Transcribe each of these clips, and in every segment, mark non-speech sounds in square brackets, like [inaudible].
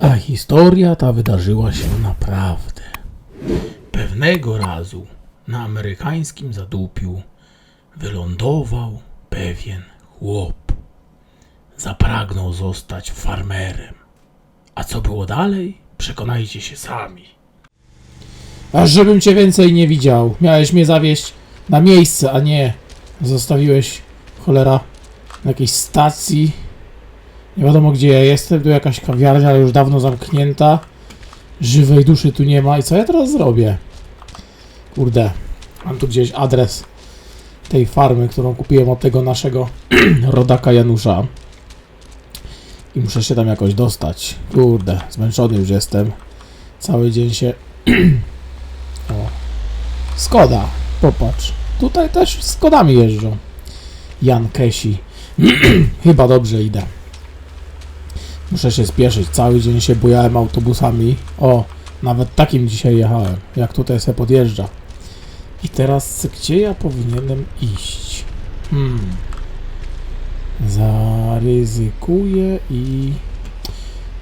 A historia ta wydarzyła się naprawdę. Pewnego razu na amerykańskim zadupiu wylądował pewien chłop. Zapragnął zostać farmerem. A co było dalej? Przekonajcie się sami. Aż żebym cię więcej nie widział. Miałeś mnie zawieźć na miejsce, a nie zostawiłeś cholera na jakiejś stacji. Nie wiadomo gdzie ja jestem, tu jakaś kawiarnia, ale już dawno zamknięta. Żywej duszy tu nie ma i co ja teraz zrobię? Kurde, mam tu gdzieś adres tej farmy, którą kupiłem od tego naszego [clears throat] rodaka Janusza. I muszę się tam jakoś dostać. Kurde, zmęczony już jestem. Cały dzień się... [clears throat] o. Skoda, popatrz. Tutaj też Skodami jeżdżą. Jan Kesi. [clears throat] Chyba dobrze idę. Muszę się spieszyć. Cały dzień się bujałem autobusami. O, nawet takim dzisiaj jechałem. Jak tutaj se podjeżdża. I teraz gdzie ja powinienem iść? Hmm. Zaryzykuję i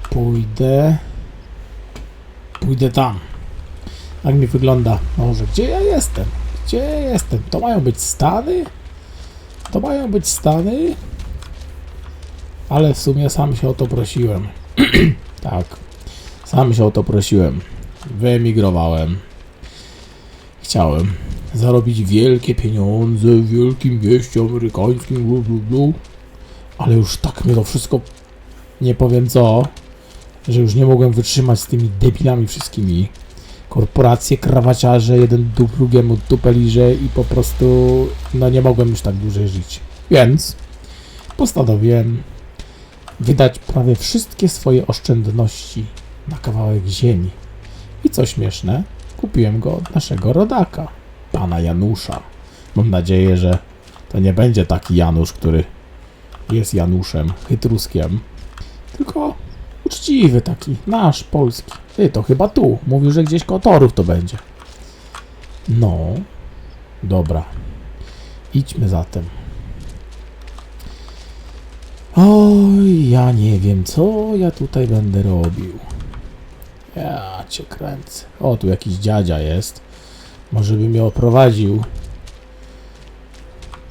pójdę. Pójdę tam. Tak mi wygląda. Może gdzie ja jestem? Gdzie ja jestem? To mają być Stany? To mają być Stany? Ale w sumie sam się o to prosiłem. [clears throat] tak. Sam się o to prosiłem. Wyemigrowałem. Chciałem zarobić wielkie pieniądze w wielkim mieście amerykańskim, blu, blu, blu. ale już tak mnie to wszystko, nie powiem co, że już nie mogłem wytrzymać z tymi debilami wszystkimi. Korporacje, krawaciarze, jeden du drugiemu dupę liże i po prostu, no nie mogłem już tak dłużej żyć. Więc postanowiłem wydać prawie wszystkie swoje oszczędności na kawałek ziemi. I co śmieszne, kupiłem go od naszego rodaka, pana Janusza. Mam nadzieję, że to nie będzie taki Janusz, który jest Januszem, chytruskiem, tylko uczciwy taki, nasz, polski. Ty, to chyba tu. Mówił, że gdzieś koło torów to będzie. No, dobra. Idźmy zatem. Oj, ja nie wiem, co ja tutaj będę robił. Ja cię kręcę. O, tu jakiś dziadzia jest. Może by mnie oprowadził.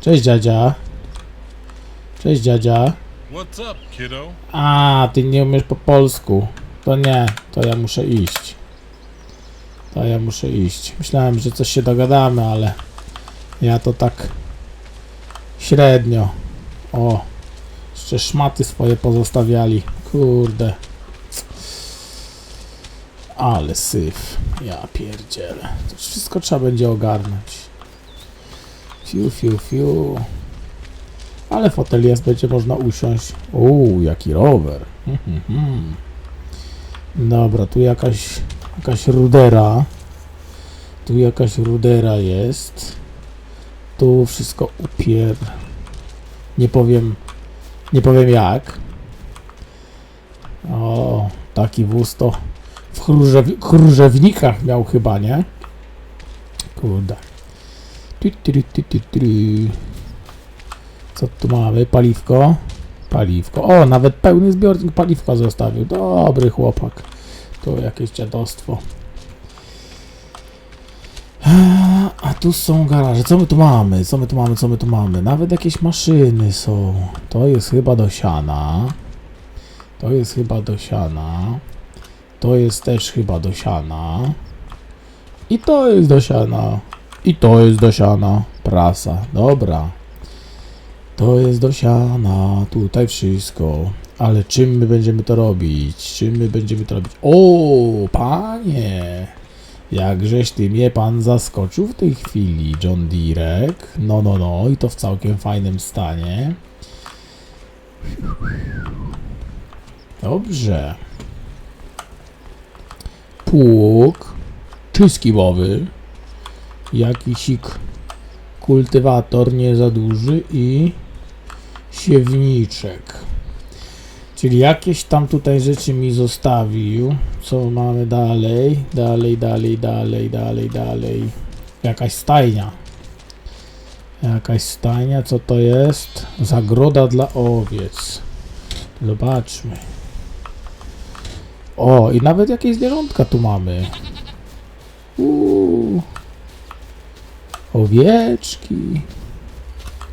Cześć dziadzia. Cześć dziadzia. What's up, kiddo? A, ty nie umiesz po polsku. To nie, to ja muszę iść. To ja muszę iść. Myślałem, że coś się dogadamy, ale ja to tak średnio. O, jeszcze szmaty swoje pozostawiali. Kurde. Ale syf. Ja pierdzielę. To wszystko trzeba będzie ogarnąć. Fiu, fiu, fiu. Ale fotel jest, będzie można usiąść. Uuu, jaki rower. [laughs] Dobra, tu jakaś, jakaś rudera. Tu jakaś rudera jest. Tu wszystko upier... Nie powiem... Nie powiem jak. O, taki wóz to w chróżew chróżewnikach miał chyba, nie? Kurde. Tu, tu, tu, tu, tu. Co tu mamy? Paliwko. Paliwko. O, nawet pełny zbiornik paliwka zostawił. Dobry chłopak. To jakieś dziadostwo. A, A tu są garaże. Co my tu mamy? Co my tu mamy? Co my tu mamy? Nawet jakieś maszyny są. To jest chyba do siana. To jest chyba do siana. To jest też chyba do siana. I to jest do siana. I to jest do siana. Prasa. Dobra. To jest do siana. Tutaj wszystko. Ale czym my będziemy to robić? Czym my będziemy to robić? O, panie! Jakżeś ty mnie pan zaskoczył w tej chwili, John Direk. No, no, no, i to w całkiem fajnym stanie. Dobrze. Pług. Czyskiwowy. Jakisik kultywator nie za duży i siewniczek. Czyli jakieś tam tutaj rzeczy mi zostawił. Co mamy dalej? Dalej, dalej, dalej, dalej, dalej. Jakaś stajnia. Jakaś stajnia, co to jest? Zagroda dla owiec. Zobaczmy. O, i nawet jakieś zwierzątka tu mamy. Uuu. Owieczki.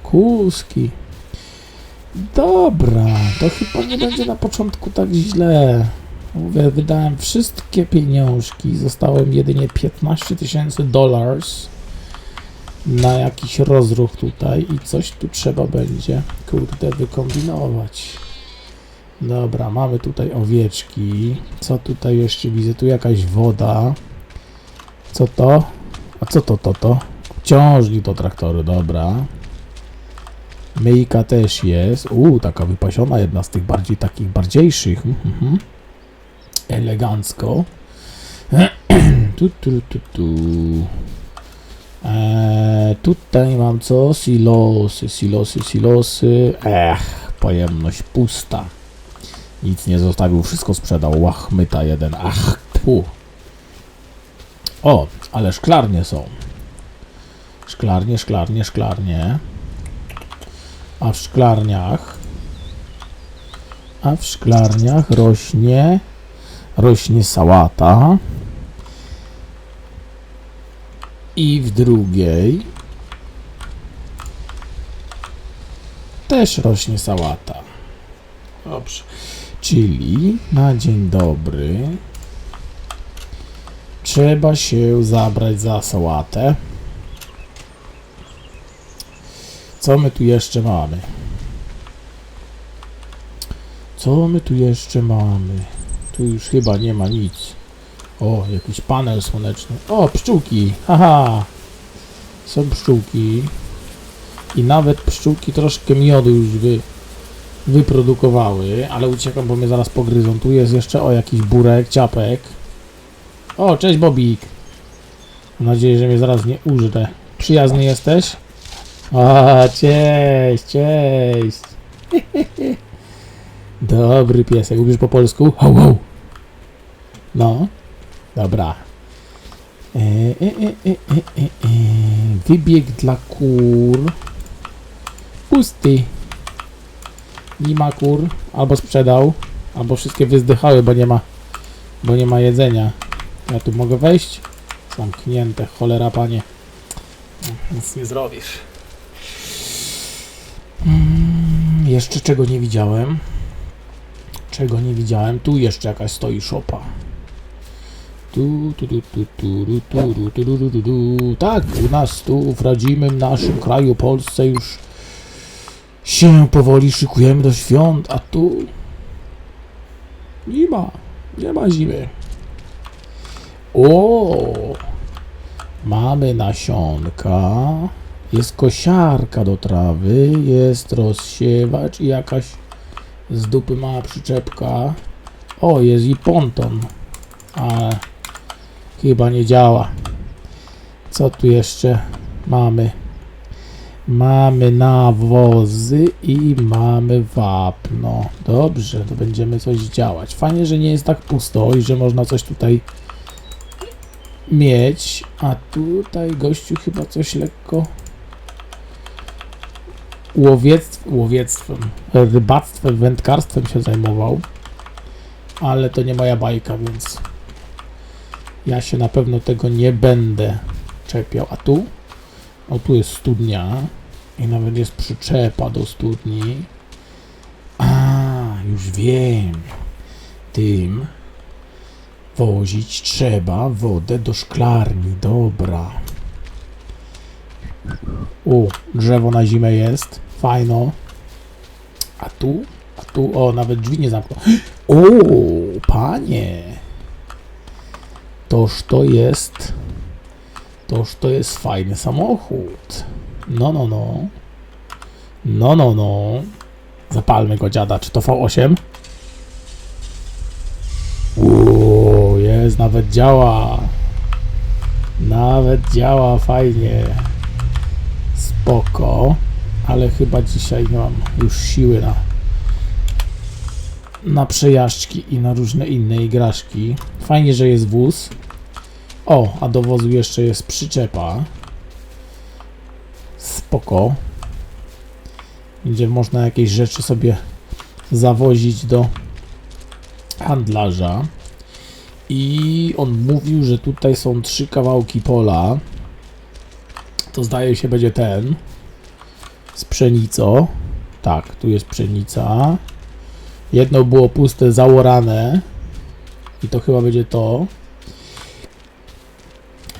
Kózki. Dobra, to chyba nie [laughs] będzie na początku tak źle. Mówię, wydałem wszystkie pieniążki, zostałem jedynie 15 tysięcy dolarów na jakiś rozruch tutaj i coś tu trzeba będzie, kurde, wykombinować. Dobra, mamy tutaj owieczki. Co tutaj jeszcze widzę? Tu jakaś woda. Co to? A co to, to, to? Ciążnik do traktoru, dobra. Myjka też jest. Uuu, taka wypasiona, jedna z tych bardziej takich bardziejszych. Mhm. Elegancko. [clears throat] tu, tu, tu, tu. Eee, tutaj mam co? Silosy, silosy, silosy. Ech, pojemność pusta. Nic nie zostawił, wszystko sprzedał. Łachmyta jeden. Ach, pu. O, ale szklarnie są. Szklarnie, szklarnie, szklarnie. A w szklarniach a w szklarniach rośnie rośnie sałata i w drugiej też rośnie sałata. Dobrze. Czyli na dzień dobry trzeba się zabrać za sałatę. Co my tu jeszcze mamy? Co my tu jeszcze mamy? Tu już chyba nie ma nic. O, jakiś panel słoneczny. O, pszczółki! Haha! Są pszczółki. I nawet pszczółki troszkę miodu już wy, wyprodukowały, ale uciekam, bo mnie zaraz pogryzą. Tu jest jeszcze, o, jakiś burek, ciapek. O, cześć Bobik! Mam nadzieję, że mnie zaraz nie użre. Przyjazny jesteś? A, cześć, cześć. [laughs] Dobry piesek. Lubisz po polsku? Ho, ho. No, dobra. E, e, e, e, e, e, e. Wybieg dla kur. Pusty. Nie ma kur. Albo sprzedał, albo wszystkie wyzdychały, bo nie ma, bo nie ma jedzenia. Ja tu mogę wejść? Zamknięte, cholera panie. Nic nie zrobisz. Jeszcze czego nie widziałem? Czego nie widziałem? Tu jeszcze jakaś stoi szopa. Tu, tu, tu, tu, tu, tu, tu, tu, tu, tu, tu, tu. Tak, u nas tu w rodzimym naszym kraju, Polsce już się powoli szykujemy do świąt, a tu nie ma, nie ma zimy. O, mamy nasionka, jest kosiarka do trawy, jest rozsiewacz i jakaś z dupy mała przyczepka. O, jest i ponton, ale chyba nie działa. Co tu jeszcze mamy? Mamy nawozy i mamy wapno. Dobrze, to będziemy coś działać. Fajnie, że nie jest tak pusto i że można coś tutaj mieć. A tutaj gościu chyba coś lekko łowiectw, łowiectwem, rybactwem, wędkarstwem się zajmował. Ale to nie moja bajka, więc ja się na pewno tego nie będę czepiał. A tu? O, tu jest studnia i nawet jest przyczepa do studni. A, już wiem. Tym wozić trzeba wodę do szklarni. Dobra. U, drzewo na zimę jest. Fajno. A tu? A tu? O, nawet drzwi nie zamknął. [gasps] O, panie. Toż to jest... Toż to jest fajny samochód. No, no, no. No, no, no. Zapalmy go, dziada. Czy to V8? Uuu, jest, nawet działa. Nawet działa fajnie. Spoko. Ale chyba dzisiaj nie mam już siły na na przejażdżki i na różne inne igraszki. Fajnie, że jest wóz. O, a do wozu jeszcze jest przyczepa. Spoko. Będzie można jakieś rzeczy sobie zawozić do handlarza. I on mówił, że tutaj są trzy kawałki pola. To zdaje się będzie ten. Z pszenicą. Tak, tu jest pszenica. Jedno było puste, zaorane. I to chyba będzie to.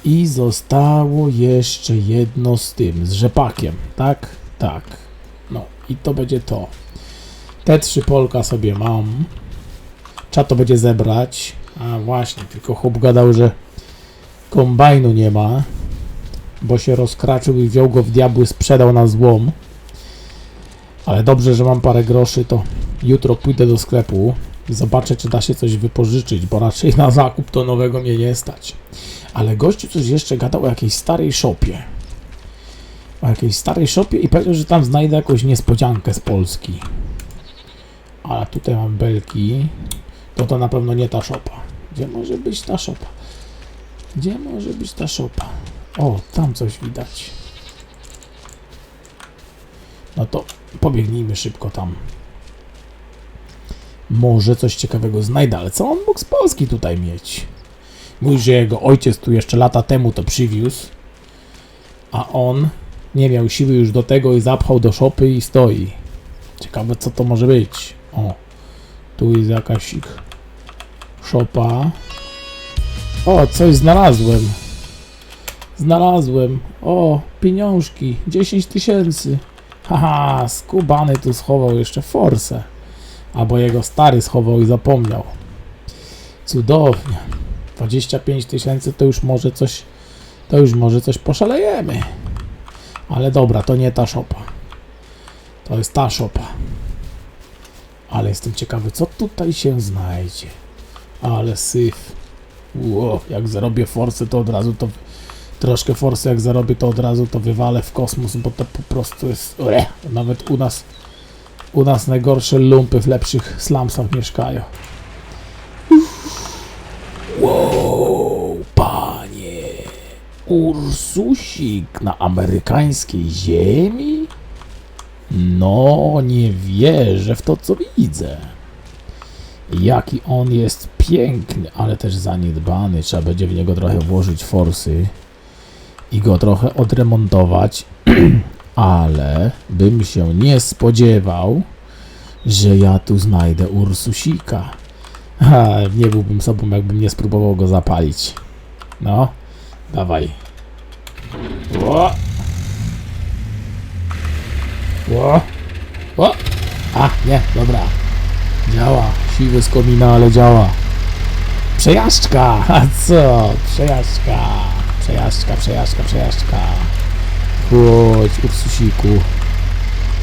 I zostało jeszcze jedno z tym, z rzepakiem. Tak? Tak. No i to będzie to. Te trzy polka sobie mam. Trzeba to będzie zebrać. A właśnie, tylko chłop gadał, że kombajnu nie ma, bo się rozkraczył i wziął go w diabły, sprzedał na złom. Ale dobrze, że mam parę groszy, to jutro pójdę do sklepu zobaczę, czy da się coś wypożyczyć, bo raczej na zakup to nowego mnie nie stać. Ale gościu coś jeszcze gadał o jakiejś starej szopie. O jakiejś starej szopie i powiedział, że tam znajdę jakąś niespodziankę z Polski. Ale tutaj mam belki. To to na pewno nie ta szopa. Gdzie może być ta szopa? Gdzie może być ta szopa? O, tam coś widać. No to pobiegnijmy szybko tam. Może coś ciekawego znajdę, ale co on mógł z Polski tutaj mieć? Mówi, że jego ojciec tu jeszcze lata temu to przywiózł, a on nie miał siły już do tego i zapchał do szopy i stoi. Ciekawe co to może być. O, tu jest jakaś ich szopa. O, coś znalazłem. Znalazłem. O, pieniążki. 10 tysięcy. Haha, skubany tu schował jeszcze forsę. Albo jego stary schował i zapomniał. Cudownie. 25 tysięcy to już może coś, to już może coś poszalejemy. Ale dobra, to nie ta szopa. To jest ta szopa. Ale jestem ciekawy, co tutaj się znajdzie. Ale syf. Ło, jak zarobię forsę, to od razu to... Troszkę forsy jak zarobię, to od razu to wywalę w kosmos, bo to po prostu jest... Nawet u nas... U nas najgorsze lumpy w lepszych slumsach mieszkają. Wow, panie. Ursusik na amerykańskiej ziemi? No, nie wierzę w to, co widzę. Jaki on jest piękny, ale też zaniedbany. Trzeba będzie w niego trochę włożyć forsy i go trochę odremontować, [clears throat] ale bym się nie spodziewał, że ja tu znajdę Ursusika. [laughs] Ha, nie byłbym sobą, jakbym nie spróbował go zapalić. No, dawaj. Ło! Ło! Ło! A, nie, dobra. Działa. Siwy z komina, ale działa. Przejażdżka! A [laughs] co? Przejażdżka. Przejażdżka, przejażdżka, przejażdżka. Chodź, Ursusiku.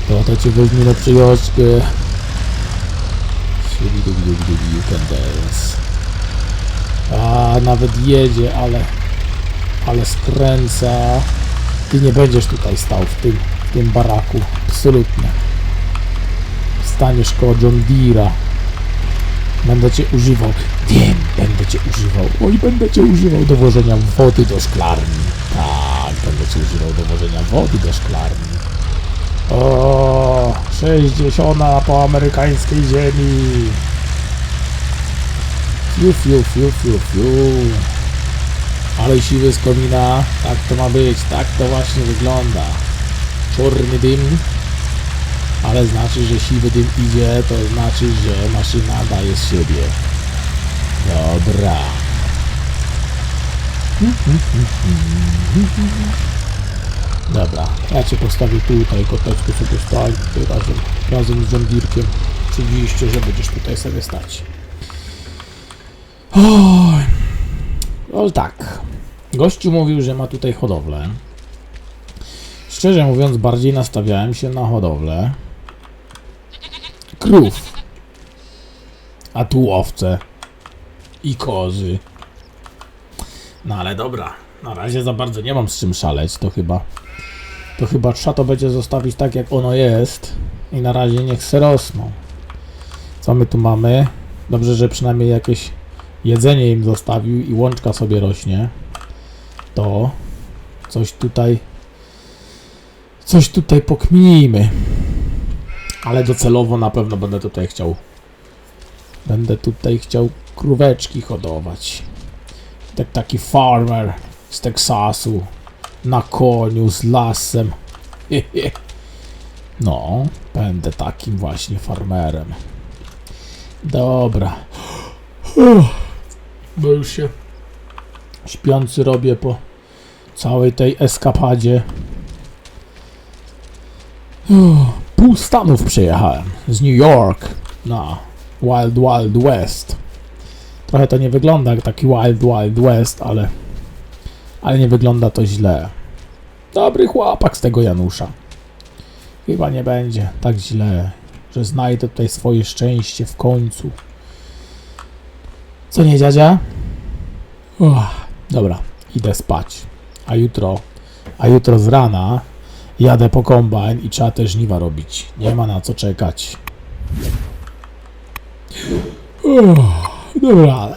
To to cię weźmie na przejażdżkę. You can dance. A, nawet jedzie, ale... Ale skręca. Ty nie będziesz tutaj stał w tym, w tym baraku. Absolutnie. Staniesz koło John Deere'a. Będę cię używał. Wiem, będę cię używał. Oj, będę cię używał do wożenia wody do szklarni. Tak, będę cię używał do wożenia wody do szklarni. O, 60 po amerykańskiej ziemi. Fiu, fiu, fiu, fiu, fiu. Ale siwy z komina. Tak to ma być, tak to właśnie wygląda. Czarny dym. Ale znaczy, że siwy dym idzie, to znaczy, że maszyna daje z siebie. Dobra. Dobra, ja cię postawię tutaj, koteczku sobie stań, tutaj razem, razem z zębirkiem. Oczywiście, że będziesz tutaj sobie stać. Oj. No tak. Gościu mówił, że ma tutaj hodowlę. Szczerze mówiąc, bardziej nastawiałem się na hodowlę krów. A tu owce i kozy. No ale dobra, na razie za bardzo nie mam z czym szaleć, to chyba to chyba trzeba to będzie zostawić tak jak ono jest i na razie niech se rosną. Co my tu mamy? Dobrze, że przynajmniej jakieś jedzenie im zostawił i łączka sobie rośnie. To coś tutaj Coś tutaj pokminimy. Ale docelowo na pewno będę tutaj chciał. Będę tutaj chciał króweczki hodować. Tak taki farmer z Teksasu. Na koniu z lasem. [laughs] No, będę takim właśnie farmerem. Dobra. [gasps] Bo już się śpiący robię po całej tej eskapadzie. [sighs] Pół Stanów przejechałem. Z New York na Wild Wild West. Trochę to nie wygląda jak taki Wild Wild West, ale ale nie wygląda to źle. Dobry chłopak z tego Janusza. Chyba nie będzie tak źle, że znajdę tutaj swoje szczęście w końcu. Co nie, dziadzia? Uff, dobra, idę spać. A jutro, a jutro z rana jadę po kombajn i trzeba te żniwa robić. Nie ma na co czekać. Uff, dobra,